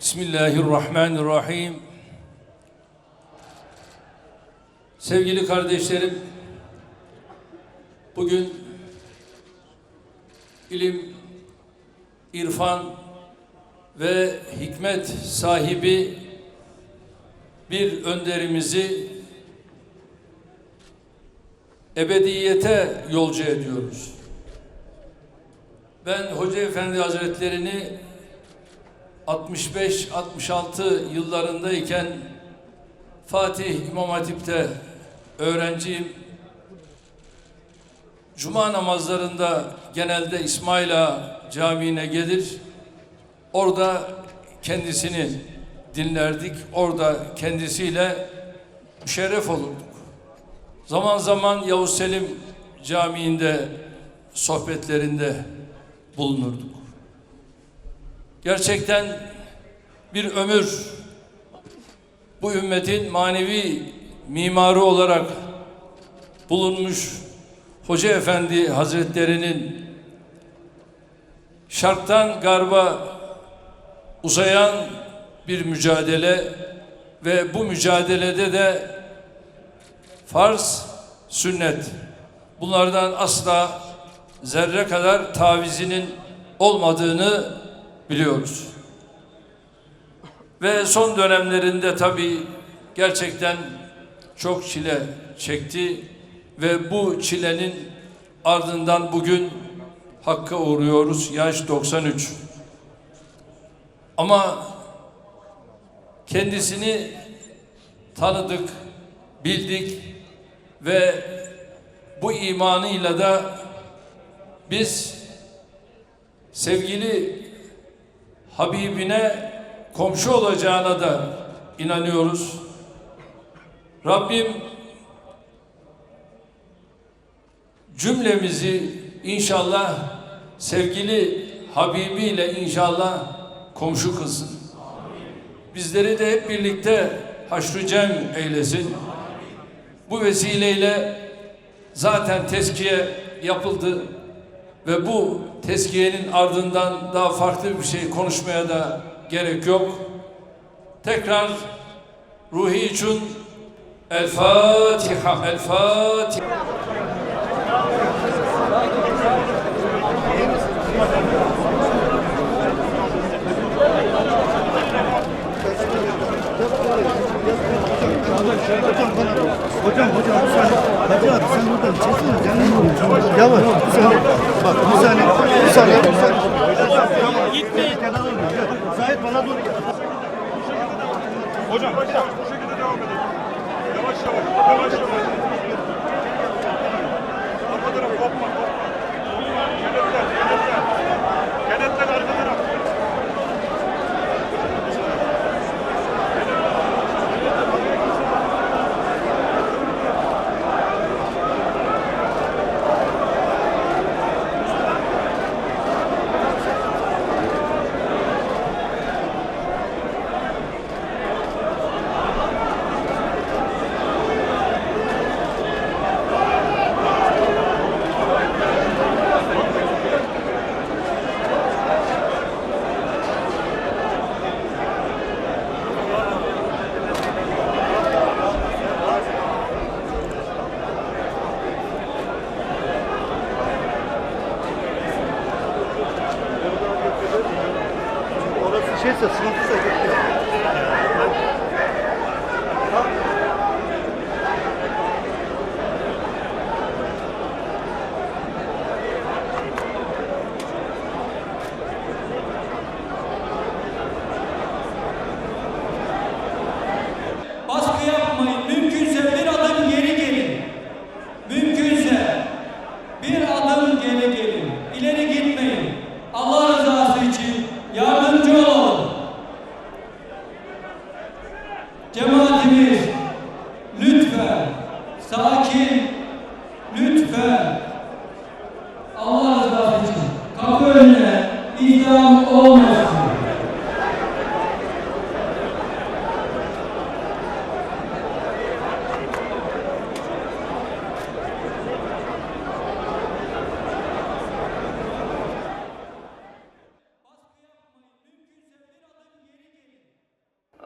Bismillahirrahmanirrahim. Sevgili kardeşlerim, bugün ilim, irfan ve hikmet sahibi bir önderimizi ebediyete yolcu ediyoruz. Ben Hoca Efendi Hazretlerini 65-66 yıllarındayken Fatih İmam Hatip'te öğrenciyim. Cuma namazlarında genelde İsmaila Camii'ne gelir. Orada kendisini dinlerdik. Orada kendisiyle müşerref olurduk. Zaman zaman Yavuz Selim Camii'nde sohbetlerinde bulunurduk. Gerçekten bir ömür bu ümmetin manevi mimarı olarak bulunmuş Hoca Efendi Hazretlerinin şarktan garba uzayan bir mücadele ve bu mücadelede de farz, sünnet. Bunlardan asla zerre kadar tavizinin olmadığını biliyoruz. Ve son dönemlerinde tabii gerçekten çok çile çekti ve bu çilenin ardından bugün Hakk'a uğruyoruz. Yaş 93. Ama kendisini tanıdık, bildik ve bu imanıyla da biz sevgili Habibine komşu olacağına da inanıyoruz. Rabbim cümlemizi inşallah sevgili Habibi ile inşallah komşu kılsın. Bizleri de hep birlikte haşr cem eylesin. Bu vesileyle zaten tezkiye yapıldı ve bu tezkiyenin ardından daha farklı bir şey konuşmaya da gerek yok. Tekrar ruhi için El Fatiha El Fatiha Hocam hocam saniye. Hacı abi sen buradan çeksene. Yavaş. Bak bir saniye. Bir saniye. Bir saniye. Gitmeyin. Zahit bana. Hocam, hocam bu şekilde devam edelim. Yavaş yavaş, yavaş yavaş. Arka taraf kopma, Şişe sınıfı sayıyor.